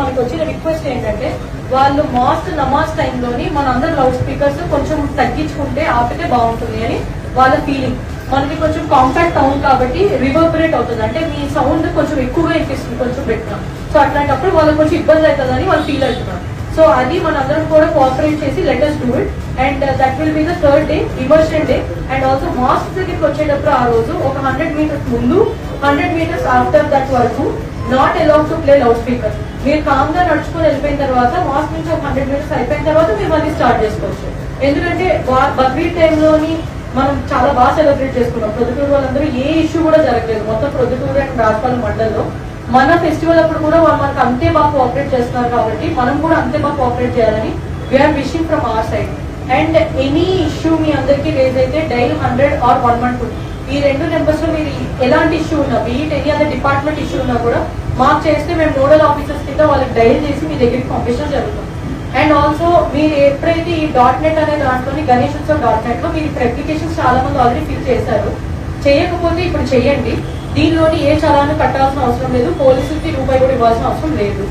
మనకి వచ్చిన రిక్వెస్ట్ ఏంటంటే వాళ్ళు మాస్ట్ నమాజ్ టైంలోని మన అందరు లౌడ్ స్పీకర్స్ కొంచెం తగ్గించుకుంటే ఆపితే బాగుంటుంది అని వాళ్ళ ఫీలింగ్ మనకి కొంచెం కాంపాక్ట్ టౌన్ కాబట్టి రివర్బరేట్ అవుతుంది. అంటే మీ సౌండ్ కొంచెం ఎక్కువగా వినిపిస్తుంది కొంచెం బెటర్ సో అట్లాంటప్పుడు వాళ్ళకి కొంచెం ఇబ్బంది అవుతుందని వాళ్ళు ఫీల్ అవుతున్నారు. సో అది మనందరం కూడా కోఆపరేట్ చేసి let's do it and that will be the third day immersion day and also mosque దగ్గరికి వచ్చేటప్పుడు ఆ రోజు ఒక హండ్రెడ్ మీటర్స్ ముందు హండ్రెడ్ మీటర్స్ ఆఫ్టర్ దట్ వరకు not allowed to play loud speaker మీరు కామ్గా నడుచుకొని వెళ్ళిపోయిన తర్వాత మాస్క్ నుంచి ఒక హండ్రెడ్ మినిట్స్ అయిపోయిన తర్వాత మీరు మళ్ళీ స్టార్ట్ చేసుకోవచ్చు. ఎందుకంటే బక్రీద్ టైంలోని మనం చాలా బాగా సెలబ్రేట్ చేసుకున్నాం. ప్రొద్దుటూరు వాళ్ళందరూ ఏ ఇష్యూ కూడా జరగలేదు. మొత్తం ప్రొద్దుటూరు అండ్ రాజపాలెం మండల్లో. మన ఫెస్టివల్ అప్పుడు కూడా వాళ్ళు మనకు అంతే బాగా కోఆపరేట్ చేస్తున్నారు కాబట్టి మనం కూడా అంతే బాగా కోఆపరేట్ చేయాలని we're wishing from our side and any issue మీ అందరికీ రేజ్ అయితే dial hundred or one one two ఈ రెండు నెంబర్స్లో మీరు ఎలాంటి ఇష్యూ ఉన్నా beat any other department issue ఉన్నా కూడా మాకు చేస్తే మేము నోడల్ ఆఫీసర్స్ కింద వాళ్ళకి డైల్ చేసి మీ దగ్గరికి పంపించడం జరుగుతుంది. అండ్ ఆల్సో మీరు ఎప్పుడైతే ఈ డాట్ నెట్ అనే దాంట్లోని గణేష్ ఉత్సవ్ డాట్ నెట్లో మీరు ఇప్పుడు అప్లికేషన్స్ చాలా మంది ఆల్రెడీ ఫిల్ చేశారు. చేయకపోతే ఇప్పుడు చేయండి. దీనిలోని ఏ చలాన్ని కట్టాల్సిన అవసరం లేదు. పోలీసులకి రూపాయి కూడా ఇవ్వాల్సిన అవసరం లేదు.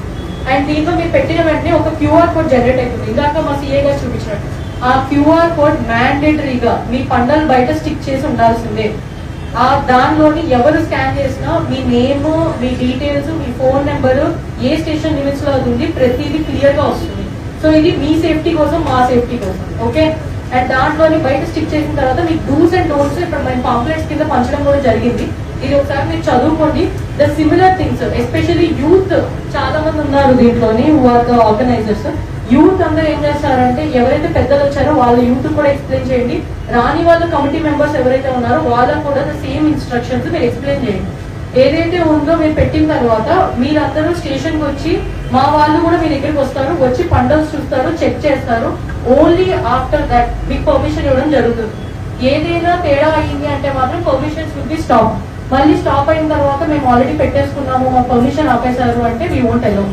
అండ్ దీంట్లో మీరు పెట్టిన వెంటనే ఒక క్యూఆర్ కోడ్ జనరేట్ అవుతుంది. ఇందాక మా సీఏ గారు చూపించినట్టు. ఆ క్యూఆర్ కోడ్ మ్యాండేటరీగా మీ పండలు బయట స్టిక్ చేసి ఉండాల్సిందే. ఆ దానిలోని ఎవరు స్కాన్ చేసినా మీ నేమ్ మీ డీటెయిల్స్ మీ ఫోన్ నెంబర్ ఏ స్టేషన్ లిమిట్స్లో అది ఉంది ప్రతిదీ క్లియర్గా వస్తుంది. సో ఇది మీ సేఫ్టీ కోసం మా సేఫ్టీ కోసం ఓకే? అండ్ దాంట్లోని బయట స్టిక్ చేసిన తర్వాత మీ డూస్ అండ్ డోంట్స్ ఇప్పుడు మేము పాంప్లెట్స్ కింద పంచడం కూడా జరిగింది. ఇది ఒకసారి మీరు చదువుకోండి. The similar things especially youth చాలా మంది ఉన్నారు దీంట్లోని ఆర్గనైజర్స్ యూత్ అందరూ ఏం చేస్తారంటే ఎవరైతే పెద్దలు వచ్చారో వాళ్ళ యూత్ కూడా ఎక్స్ప్లెయిన్ చేయండి. రాని వాళ్ళ కమిటీ మెంబర్స్ ఎవరైతే ఉన్నారో వాళ్ళకు కూడా సేమ్ ఇన్స్ట్రక్షన్స్ మీరు ఎక్స్ప్లెయిన్ చేయండి. ఏదైతే ఉందో మీరు పెట్టిన తర్వాత మీరందరూ స్టేషన్కి వచ్చి మా వాళ్ళు కూడా మీ దగ్గరికి వస్తారు వచ్చి పండుగ చూస్తారు చెక్ చేస్తారు. ఓన్లీ ఆఫ్టర్ దట్ మీకు పర్మిషన్ ఇవ్వడం జరుగుతుంది. ఏదైనా తేడా అయింది అంటే మాత్రం పర్మిషన్స్ విల్ బి స్టాప్ మళ్ళీ స్టాప్ అయిన తర్వాత మేము ఆల్రెడీ పెట్టేసుకున్నాము మా పర్మిషన్ ఆపేశారు అంటే వీ ఓంట్ అలో